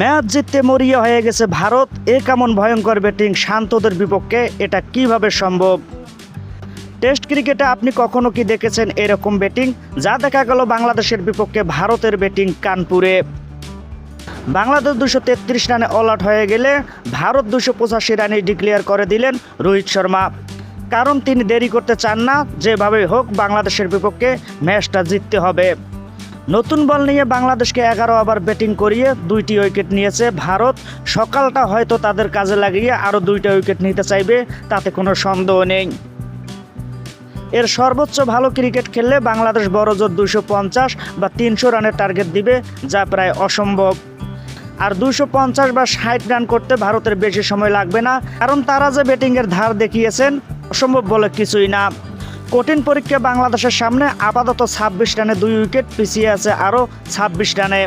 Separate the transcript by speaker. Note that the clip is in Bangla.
Speaker 1: ম্যাচ জিততে মরিয়া হয়ে গেছে ভারত। এ কেমন ভয়ঙ্কর ব্যাটিং, শান্তদের বিপক্ষে এটা কীভাবে সম্ভব? টেস্ট ক্রিকেটে আপনি কখনো কি দেখেছেন এরকম ব্যাটিং? যা দেখা গেল বাংলাদেশের বিপক্ষে ভারতের ব্যাটিং কানপুরে। বাংলাদেশ দুশো তেত্রিশ রানে অল আউট হয়ে গেলে ভারত দুশো পঁচাশি রানে ডিক্লেয়ার করে দিলেন রোহিত শর্মা। কারণ তিনি দেরি করতে চান না যেভাবে হোক বাংলাদেশের বিপক্ষে ম্যাচটা জিততে হবে। নতুন বল নিয়ে বাংলাদেশকে এগারো ওভার ব্যাটিং করিয়ে দুইটি উইকেট নিয়েছে ভারত। সকালটা হয়তো তাদের কাজে লাগিয়ে আরও দুইটা উইকেট নিতে চাইবে, তাতে কোনো সন্দেহ নেই। এর সর্বোচ্চ ভালো ক্রিকেট খেললে বাংলাদেশ বড়জোর দুশো পঞ্চাশ বা তিনশো রানের টার্গেট দিবে, যা প্রায় অসম্ভব। আর দুশো পঞ্চাশ বা ষাট রান করতে ভারতের বেশি সময় লাগবে না, কারণ তারা যে ব্যাটিংয়ের ধার দেখিয়েছেন, অসম্ভব বলে কিছুই না। কঠিন পরীক্ষা বাংলাদেশের সামনে আপাতত ছাব্বিশ রানে দুই উইকেট পিছিয়ে আছে আরও ছাব্বিশ রানে।